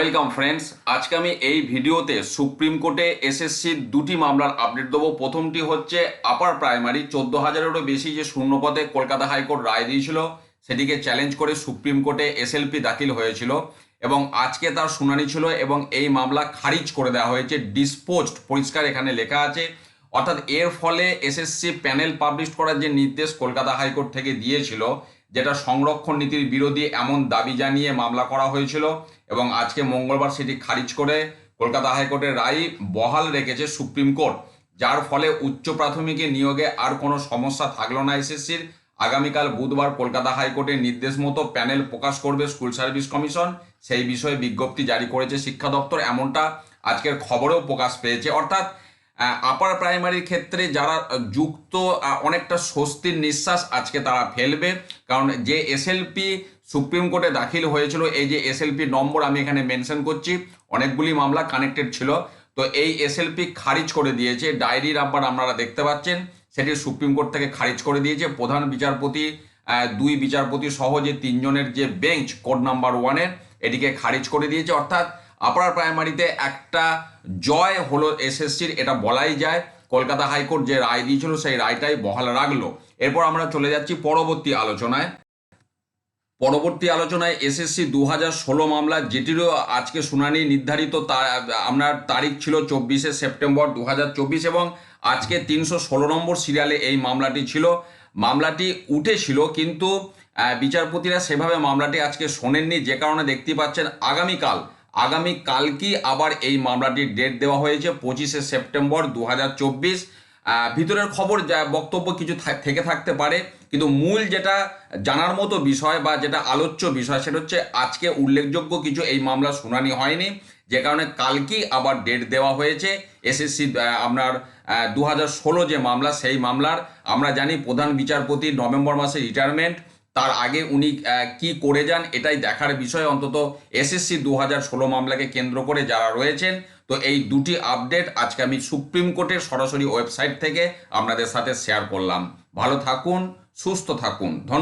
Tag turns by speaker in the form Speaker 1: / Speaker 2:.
Speaker 1: Welcome friends আজকে আমি এই ভিডিওতে সুপ্রিম কোর্টে এসএসসির দুটি মামলার আপডেট দেবো। প্রথমটি হচ্ছে আপার প্রাইমারি চোদ্দ হাজারেরও বেশি যে শূন্যপদে কলকাতা হাইকোর্ট রায় দিয়েছিল, সেটিকে চ্যালেঞ্জ করে সুপ্রিম কোর্টে এসএলপি দাখিল হয়েছিল এবং আজকে তার শুনানি ছিল এবং এই মামলা খারিজ করে দেওয়া হয়েছে। ডিসপোজড পরিষ্কার এখানে লেখা আছে। অর্থাৎ এর ফলে এসএসসি প্যানেল পাবলিশ করার যে নির্দেশ কলকাতা হাইকোর্ট থেকে দিয়েছিল যেটা সংরক্ষণ নীতির বিরোধী এমন দাবি জানিয়ে মামলা করা হয়েছিল এবং আজকে মঙ্গলবার সেটি খারিজ করে কলকাতা হাইকোর্টের রায় বহাল রেখেছে সুপ্রিম কোর্ট, যার ফলে উচ্চ প্রাথমিকে নিয়োগে আর কোনো সমস্যা থাকল না এসএসসির। আগামীকাল বুধবার কলকাতা হাইকোর্টের নির্দেশ মতো প্যানেল প্রকাশ করবে স্কুল সার্ভিস কমিশন। সেই বিষয়ে বিজ্ঞপ্তি জারি করেছে শিক্ষা দপ্তর এমনটা আজকের খবরেও প্রকাশ পেয়েছে। অর্থাৎ আপার প্রাইমারির ক্ষেত্রে যারা যুক্ত অনেকটা স্বস্তির নিঃশ্বাস আজকে তারা ফেলবে। কারণ যে এসএলপি সুপ্রিম কোর্টে দাখিল হয়েছিল, এই যে এসএলপি নম্বর আমি এখানে মেনশন করছি, অনেকগুলি মামলা কানেক্টেড ছিল। তো এই এসএলপি খারিজ করে দিয়েছে। ডায়েরি নাম্বার আপনারা দেখতে পাচ্ছেন, সেটি সুপ্রিম কোর্ট থেকে খারিজ করে দিয়েছে। প্রধান বিচারপতি দুই বিচারপতি সহ যে তিনজনের যে বেঞ্চ, কোড নাম্বার ওয়ানের এটিকে খারিজ করে দিয়েছে। অর্থাৎ আপার প্রাইমারিতে একটা জয় হলো এসএসসির, এটা বলাই যায়। কলকাতা হাইকোর্ট যে রায় দিয়েছিল, সেই রায়টাই বহাল রাখল। এরপর আমরা চলে যাচ্ছি পরবর্তী আলোচনায়। পরবর্তী আলোচনায় এসএসসি দু হাজার ষোলো মামলা, যেটিরও আজকে শুনানি নির্ধারিত তা আপনার তারিখ ছিল চব্বিশে সেপ্টেম্বর দু হাজার চব্বিশ এবং আজকে তিনশো ষোলো নম্বর সিরিয়ালে এই মামলাটি ছিল। মামলাটি উঠেছিল কিন্তু বিচারপতিরা সেভাবে মামলাটি আজকে শোনেননি, যে কারণে দেখতে পাচ্ছেন আগামীকাল আগামীকালকেই আবার এই মামলাটির ডেট দেওয়া হয়েছে, পঁচিশে সেপ্টেম্বর দু হাজার চব্বিশ ভিতরের খবর যা বক্তব্য কিছু থেকে থাকতে পারে, কিন্তু মূল যেটা জানার মতো বিষয় বা যেটা আলোচ্য বিষয় সেটা হচ্ছে আজকে উল্লেখযোগ্য কিছু এই মামলা শুনানি হয়নি। যে কারণে কালকেই আবার ডেট দেওয়া হয়েছে। এসএসসি আপনার দু হাজার ষোলো যে মামলা, সেই মামলার আমরা জানি প্রধান বিচারপতি নভেম্বর মাসে রিটায়ারমেন্ট তার আগে উনি কি করে যান এটাই দেখার বিষয়। অন্তত এসএসসি দু হাজার ষোলো মামলাকে কেন্দ্র করে যারা রয়েছেন, তো এই দুটি আপডেট আজকে আমি সুপ্রিম কোর্টের সরাসরি ওয়েবসাইট থেকে আপনাদের সাথে শেয়ার করলাম। ভালো থাকুন, সুস্থ থাকুন। ধন্যবাদ।